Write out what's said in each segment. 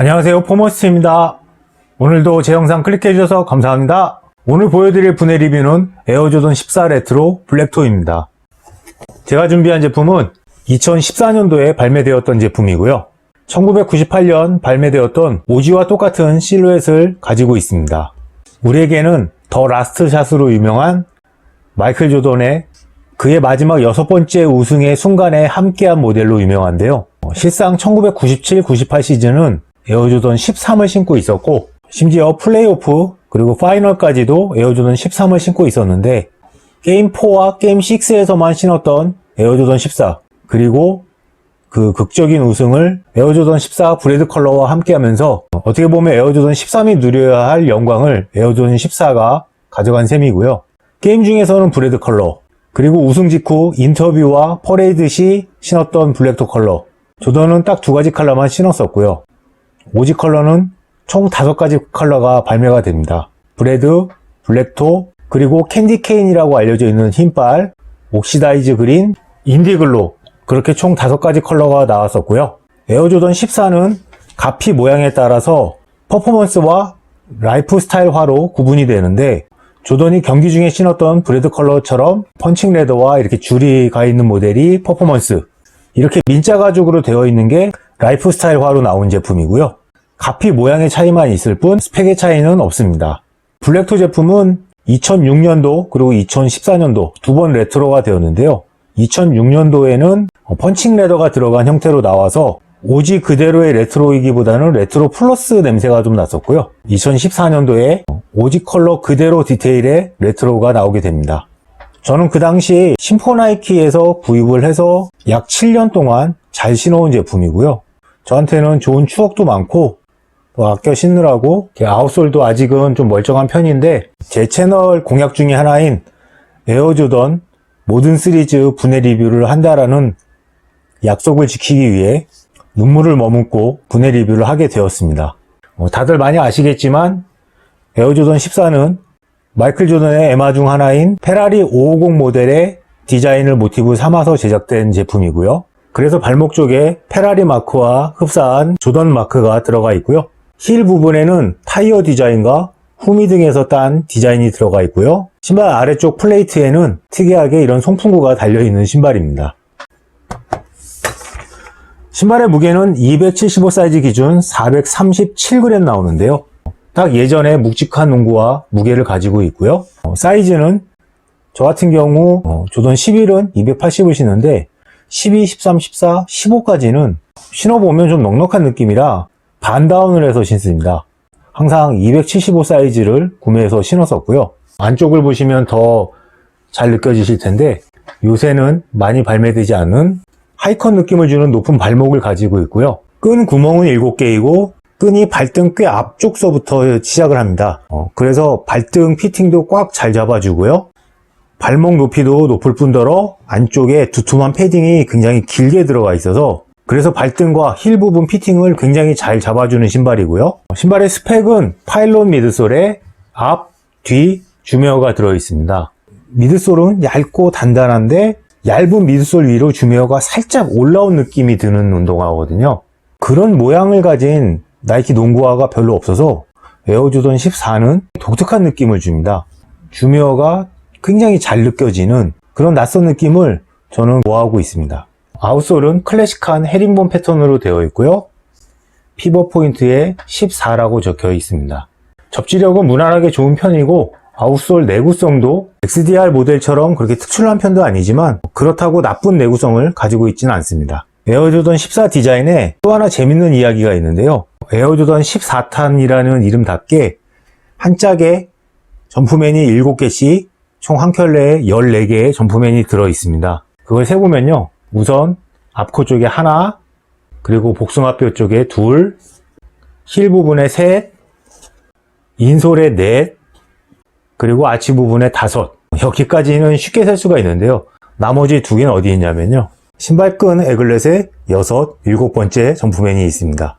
안녕하세요. 포머스입니다. 오늘도 제 영상 클릭해 주셔서 감사합니다. 오늘 보여드릴 분해 리뷰는 에어조던 14 레트로 블랙토입니다. 제가 준비한 제품은 2014년도에 발매되었던 제품이고요. 1998년 발매되었던 오지와 똑같은 실루엣을 가지고 있습니다. 우리에게는 더 라스트 샷으로 유명한 마이클 조던의 그의 마지막 여섯 번째 우승의 순간에 함께한 모델로 유명한데요. 어, 실상 1997-98 시즌은 에어조던 13을 신고 있었고 심지어 플레이오프 그리고 파이널까지도 에어조던 13을 신고 있었는데 게임 4와 게임 6에서만 신었던 에어조던 14 그리고 그 극적인 우승을 에어조던 14 브레드 컬러와 함께 하면서 어떻게 보면 에어조던 13이 누려야 할 영광을 에어조던 14가 가져간 셈이고요. 게임 중에서는 브레드 컬러 그리고 우승 직후 인터뷰와 퍼레이드 시 신었던 블랙토 컬러 조던은 딱 두 가지 컬러만 신었었고요. 오지 컬러는 총 다섯 가지 컬러가 발매가 됩니다. 브레드, 블랙토, 그리고 캔디 케인이라고 알려져 있는 흰빨, 옥시다이즈 그린, 인디글로 그렇게 총 다섯 가지 컬러가 나왔었고요. 에어조던 14는 가피 모양에 따라서 퍼포먼스와 라이프 스타일화로 구분이 되는데 조던이 경기 중에 신었던 브레드 컬러처럼 펀칭 레더와 이렇게 줄이 가 있는 모델이 퍼포먼스 이렇게 민자 가죽으로 되어 있는 게 라이프 스타일화로 나온 제품이고요. 가피 모양의 차이만 있을 뿐 스펙의 차이는 없습니다. 블랙토 제품은 2006년도 그리고 2014년도 두 번 레트로가 되었는데요. 2006년도에는 펀칭 레더가 들어간 형태로 나와서 오지 그대로의 레트로이기보다는 레트로 플러스 냄새가 좀 났었고요. 2014년도에 오지 컬러 그대로 디테일의 레트로가 나오게 됩니다. 저는 그 당시 심포나이키에서 구입을 해서 약 7년 동안 잘 신어온 제품이고요. 저한테는 좋은 추억도 많고 또 아껴 신느라고 이렇게 아웃솔도 아직은 좀 멀쩡한 편인데 제 채널 공약 중에 하나인 에어조던 모든 시리즈 분해 리뷰를 한다라는 약속을 지키기 위해 눈물을 머금고 분해 리뷰를 하게 되었습니다. 어, 다들 많이 아시겠지만 에어조던 14는 마이클 조던의 에마 중 하나인 페라리 550 모델의 디자인을 모티브 삼아서 제작된 제품이고요. 그래서 발목 쪽에 페라리 마크와 흡사한 조던 마크가 들어가 있고요. 힐 부분에는 타이어 디자인과 후미 등에서 딴 디자인이 들어가 있고요. 신발 아래쪽 플레이트에는 특이하게 이런 송풍구가 달려있는 신발입니다. 신발의 무게는 275 사이즈 기준 437g 나오는데요. 딱 예전에 묵직한 농구와 무게를 가지고 있고요. 어, 사이즈는 저 같은 경우 어, 조던 11은 280을 신는데 12, 13, 14, 15까지는 신어보면 좀 넉넉한 느낌이라 반다운을 해서 신습니다. 항상 275 사이즈를 구매해서 신었었고요. 안쪽을 보시면 더 잘 느껴지실 텐데 요새는 많이 발매되지 않은 하이컨 느낌을 주는 높은 발목을 가지고 있고요. 끈 구멍은 7개이고 끈이 발등 꽤 앞쪽서부터 시작을 합니다. 어, 그래서 발등 피팅도 꽉 잘 잡아주고요. 발목 높이도 높을 뿐더러 안쪽에 두툼한 패딩이 굉장히 길게 들어가 있어서 그래서 발등과 힐 부분 피팅을 굉장히 잘 잡아주는 신발이고요. 신발의 스펙은 파일론 미드솔에 앞, 뒤 주메어가 들어 있습니다. 미드솔은 얇고 단단한데 얇은 미드솔 위로 주메어가 살짝 올라온 느낌이 드는 운동화거든요. 그런 모양을 가진 나이키 농구화가 별로 없어서 에어조던 14는 독특한 느낌을 줍니다. 주메어가 굉장히 잘 느껴지는 그런 낯선 느낌을 저는 좋아하고 있습니다. 아웃솔은 클래식한 헤링본 패턴으로 되어 있고요. 피벗 포인트에 14라고 적혀 있습니다. 접지력은 무난하게 좋은 편이고 아웃솔 내구성도 XDR 모델처럼 그렇게 특출난 편도 아니지만 그렇다고 나쁜 내구성을 가지고 있지는 않습니다. 에어조던 14 디자인에 또 하나 재밌는 이야기가 있는데요. 에어조던 14탄이라는 이름답게 한 짝에 점프맨이 7개씩 총 한 켤레에 14개의 점프맨이 들어 있습니다. 그걸 세보면요. 우선 앞코 쪽에 하나, 그리고 복숭아뼈 쪽에 둘, 힐 부분에 셋, 인솔에 넷, 그리고 아치 부분에 다섯. 여기까지는 쉽게 셀 수가 있는데요. 나머지 두 개는 어디 있냐면요. 신발끈 에글렛에 여섯, 일곱 번째 점프맨이 있습니다.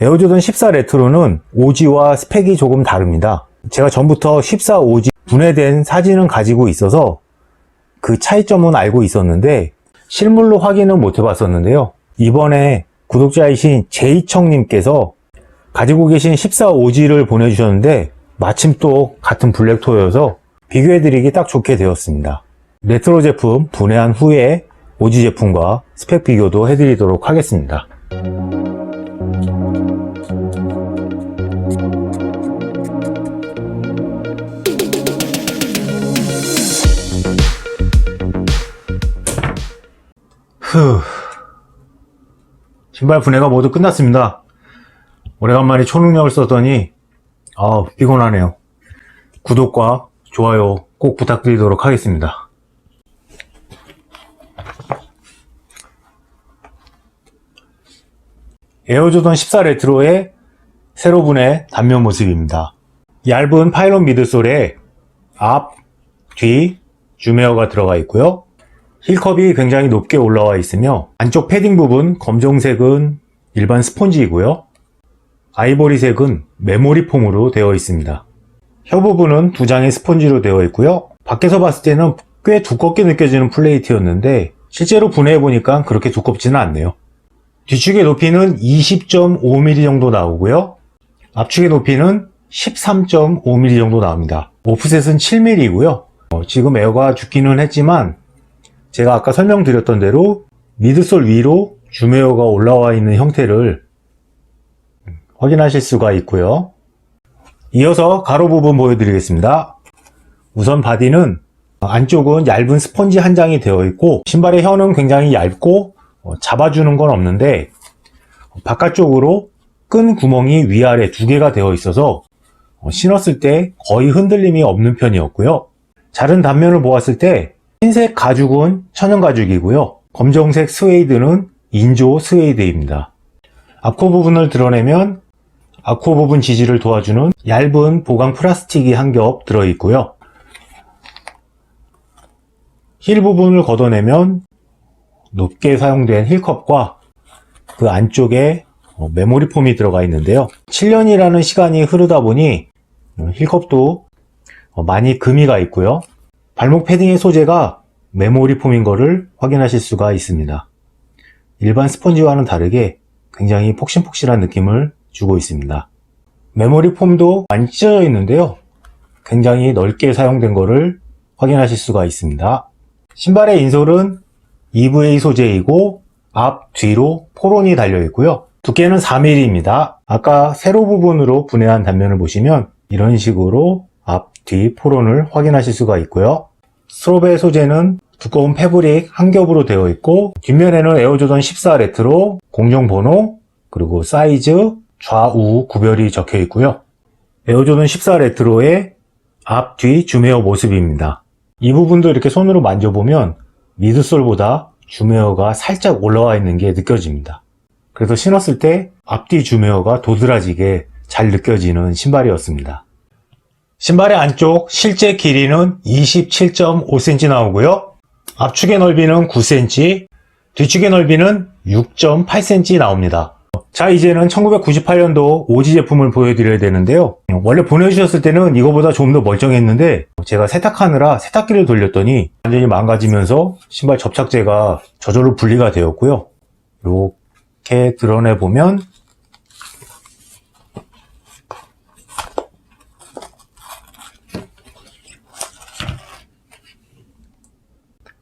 에어조던 14 레트로는 오지와 스펙이 조금 다릅니다. 제가 전부터 14 오지 분해된 사진은 가지고 있어서 그 차이점은 알고 있었는데 실물로 확인은 못 해봤었는데요. 이번에 구독자이신 제이청님께서 가지고 계신 14 오지를 보내주셨는데 마침 또 같은 블랙토여서 비교해드리기 딱 좋게 되었습니다. 레트로 제품 분해한 후에 오지 제품과 스펙 비교도 해드리도록 하겠습니다. 후. 신발 분해가 모두 끝났습니다. 오래간만에 초능력을 썼더니 아 피곤하네요. 구독과 좋아요 꼭 부탁드리도록 하겠습니다. 에어조던 14 레트로의 세로 분해 단면 모습입니다. 얇은 파일럿 미드솔에 앞, 뒤, 주메어가 들어가 있고요. 힐컵이 굉장히 높게 올라와 있으며 안쪽 패딩 부분 검정색은 일반 스폰지이고요. 아이보리색은 메모리 폼으로 되어 있습니다. 혀 부분은 두 장의 스폰지로 되어 있고요. 밖에서 봤을 때는 꽤 두껍게 느껴지는 플레이트였는데 실제로 분해해 보니까 그렇게 두껍지는 않네요. 뒤축의 높이는 20.5mm 정도 나오고요. 앞축의 높이는 13.5mm 정도 나옵니다. 오프셋은 7mm이고요. 지금 에어가 죽기는 했지만 제가 아까 설명드렸던 대로 미드솔 위로 줌웨어가 올라와 있는 형태를 확인하실 수가 있고요. 이어서 가로 부분 보여드리겠습니다. 우선 바디는 안쪽은 얇은 스펀지 한 장이 되어 있고 신발의 혀는 굉장히 얇고 어, 잡아주는 건 없는데 바깥쪽으로 끈 구멍이 위아래 두 개가 되어 있어서 어, 신었을 때 거의 흔들림이 없는 편이었고요. 자른 단면을 보았을 때 흰색 가죽은 천연 가죽이고요. 검정색 스웨이드는 인조 스웨이드입니다. 앞코 부분을 드러내면 앞코 부분 지지를 도와주는 얇은 보강 플라스틱이 한 겹 들어있고요. 힐 부분을 걷어내면 높게 사용된 힐컵과 그 안쪽에 어, 메모리 폼이 들어가 있는데요. 7년이라는 시간이 흐르다 보니 어, 힐컵도 어, 많이 금이 가 있고요. 발목 패딩의 소재가 메모리 폼인 것을 확인하실 수가 있습니다. 일반 스펀지와는 다르게 굉장히 폭신폭신한 느낌을 주고 있습니다. 메모리 폼도 많이 찢어져 있는데요. 굉장히 넓게 사용된 것을 확인하실 수가 있습니다. 신발의 인솔은 EVA 소재이고 앞, 뒤로 포론이 달려 있고요. 두께는 4mm입니다. 아까 세로 부분으로 분해한 단면을 보시면 이런 식으로 앞, 뒤 포론을 확인하실 수가 있고요. 스트롭의 소재는 두꺼운 패브릭 한 겹으로 되어 있고 뒷면에는 에어조던 14 레트로 공정 번호 그리고 사이즈 좌우 구별이 적혀 있고요. 에어조던 14 레트로의 앞, 뒤 줌웨어 모습입니다. 이 부분도 이렇게 손으로 만져보면 미드솔보다 줌웨어가 살짝 올라와 있는 게 느껴집니다. 그래서 신었을 때 앞뒤 줌웨어가 도드라지게 잘 느껴지는 신발이었습니다. 신발의 안쪽 실제 길이는 27.5cm 나오고요. 앞축의 넓이는 9cm, 뒤축의 넓이는 6.8cm 나옵니다. 자, 이제는 1998년도 오지 제품을 보여드려야 되는데요. 원래 보내주셨을 때는 이거보다 좀 더 멀쩡했는데 제가 세탁하느라 세탁기를 돌렸더니 완전히 망가지면서 신발 접착제가 저절로 분리가 되었고요. 이렇게 드러내 보면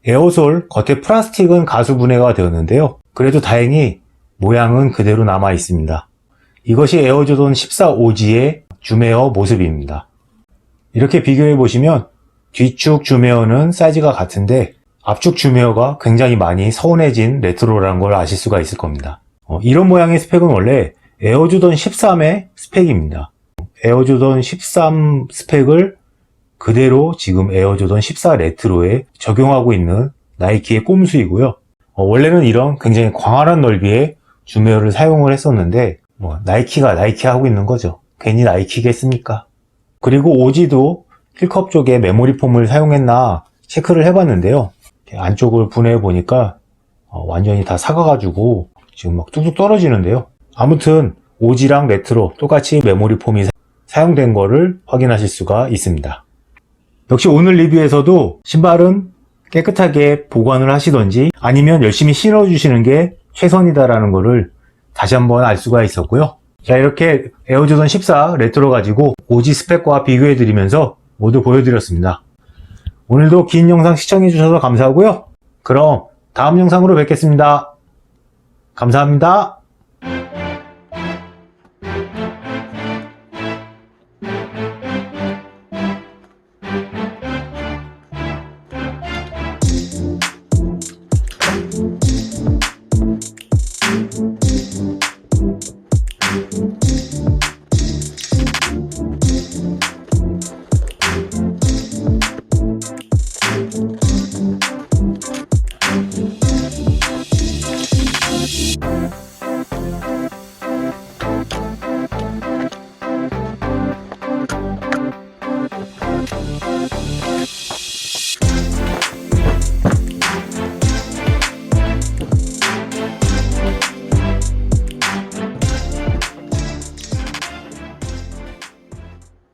에어솔 겉에 플라스틱은 가수 분해가 되었는데요. 그래도 다행히 모양은 그대로 남아 있습니다. 이것이 에어조던 14 5G의 줌웨어 모습입니다. 이렇게 비교해 보시면 뒤축 줌웨어는 사이즈가 같은데 앞축 줌웨어가 굉장히 많이 서운해진 레트로라는 걸 아실 수가 있을 겁니다. 어, 이런 모양의 스펙은 원래 에어조던 13의 스펙입니다. 에어조던 13 스펙을 그대로 지금 에어조던 14 레트로에 적용하고 있는 나이키의 꼼수이고요. 어, 원래는 이런 굉장히 광활한 넓이의 줌웨어를 사용을 했었는데 뭐 나이키가 나이키 하고 있는 거죠. 괜히 나이키겠습니까? 그리고 오지도 힐컵 쪽에 메모리 폼을 사용했나 체크를 해봤는데요. 안쪽을 분해해 보니까 어, 완전히 다 사가가지고 지금 막 뚝뚝 떨어지는데요. 아무튼 오지랑 레트로 똑같이 메모리 폼이 사용된 거를 확인하실 수가 있습니다. 역시 오늘 리뷰에서도 신발은 깨끗하게 보관을 하시던지 아니면 열심히 신어주시는 게 최선이다라는 것을 다시 한번 알 수가 있었고요. 자, 이렇게 에어조던 14 레트로 가지고 오지 스펙과 비교해 드리면서 모두 보여드렸습니다. 오늘도 긴 영상 시청해 주셔서 감사하고요. 그럼 다음 영상으로 뵙겠습니다. 감사합니다.